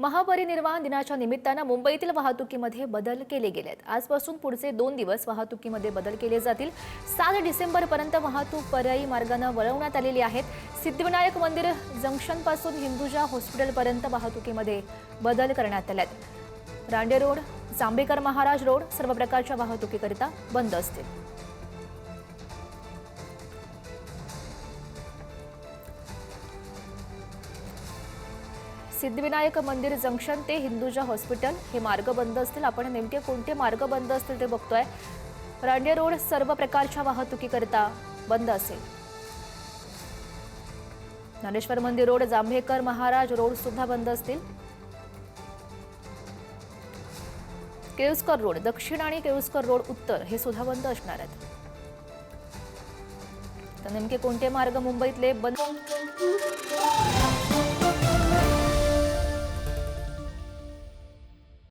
महापरिनिर्वाण दिनाच्या निमित्तानं मुंबईतील वाहतुकीमध्ये बदल केले गेले आहेत आजपासून पुढचे दोन दिवस वाहतुकीमध्ये बदल केले जातील. सात डिसेंबरपर्यंत वाहतूक पर्यायी मार्गानं वळवण्यात आलेली आहेत. सिद्धिविनायक मंदिर जंक्शनपासून हिंदुजा हॉस्पिटलपर्यंत वाहतुकीमध्ये बदल करण्यात आल्यात रांडे रोड जांभेकर महाराज रोड सर्व प्रकारच्या वाहतुकीकरिता बंद असतील. सिद्धिविनायक मंदिर जंक्शन ते हिंदुजा हॉस्पिटल हे मार्ग बंद असतील. आपण नेमके कोणते मार्ग बंद असतील ते बघतोय. रांडे रोड सर्व प्रकारच्या वाहतुकीकरिता बंद असेल. ज्ञानेश्वर मंदिर रोड जांभेकर महाराज रोड सुद्धा बंद असतील. केळुस्कर रोड दक्षिण आणि केळुस्कर रोड उत्तर हे सुद्धा बंद असणार आहेत. तर नेमके कोणते मार्ग मुंबईतले बंद